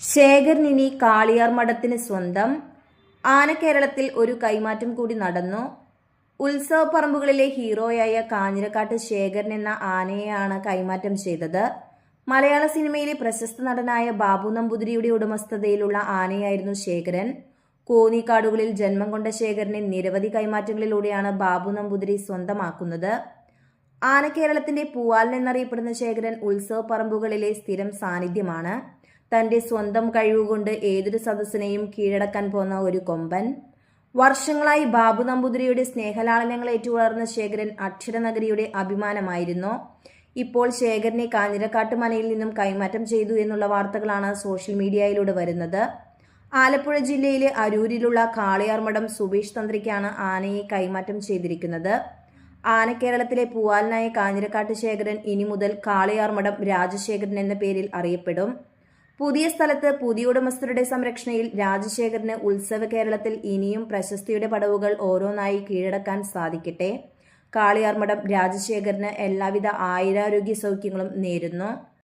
ശേഖരനിനി കാളിയാർ മഠത്തിന് സ്വന്തം. ആന കേരളത്തിൽ ഒരു കൈമാറ്റം കൂടി നടന്നു. ഉത്സവ പറമ്പുകളിലെ ഹീറോയായ കാഞ്ഞിരക്കാട്ട് ശേഖരൻ എന്ന ആനയെയാണ് കൈമാറ്റം ചെയ്തത്. മലയാള സിനിമയിലെ പ്രശസ്ത നടനായ ബാബു നമ്പൂതിരിയുടെ ഉടമസ്ഥതയിലുള്ള ആനയായിരുന്നു ശേഖരൻ. കോന്നിക്കാടുകളിൽ ജന്മം കൊണ്ട ശേഖരനെ നിരവധി കൈമാറ്റങ്ങളിലൂടെയാണ് ബാബു നമ്പൂതിരി സ്വന്തമാക്കുന്നത്. ആന കേരളത്തിന്റെ പൂവാലൻ എന്നറിയപ്പെടുന്ന ശേഖരൻ ഉത്സവ പറമ്പുകളിലെ സ്ഥിരം സാന്നിധ്യമാണ്. തന്റെ സ്വന്തം കഴിവുകൊണ്ട് ഏതൊരു സദസ്സിനെയും കീഴടക്കാൻ പോന്ന ഒരു കൊമ്പൻ. വർഷങ്ങളായി ബാബു നമ്പൂതിരിയുടെ സ്നേഹലാളനങ്ങൾ ഏറ്റുവളർന്ന ശേഖരൻ അക്ഷരനഗരിയുടെ അഭിമാനമായിരുന്നു. ഇപ്പോൾ ശേഖരനെ കാഞ്ഞിരക്കാട്ട് മനയിൽ നിന്നും കൈമാറ്റം ചെയ്തു എന്നുള്ള വാർത്തകളാണ് സോഷ്യൽ മീഡിയയിലൂടെ വരുന്നത്. ആലപ്പുഴ ജില്ലയിലെ അരൂരിലുള്ള കാളിയാർമഠം സുബീഷ് തന്ത്രിക്കാണ് ആനയെ കൈമാറ്റം ചെയ്തിരിക്കുന്നത്. ആന കേരളത്തിലെ പൂവാലനായ കാഞ്ഞിരക്കാട്ട് ശേഖരൻ ഇനി മുതൽ കാളിയാർമഠം രാജശേഖരൻ എന്ന പേരിൽ അറിയപ്പെടും. പുതിയ സ്ഥലത്ത് പുതിയ ഉടമസ്ഥരുടെ സംരക്ഷണയിൽ രാജശേഖരന് ഉത്സവ കേരളത്തിൽ ഇനിയും പ്രശസ്തിയുടെ പടവുകൾ ഓരോന്നായി കീഴടക്കാൻ സാധിക്കട്ടെ? കാളിയാർമഠം രാജശേഖരന് എല്ലാവിധ ആയിരാരോഗ്യ സൗഖ്യങ്ങളും നേരുന്നു.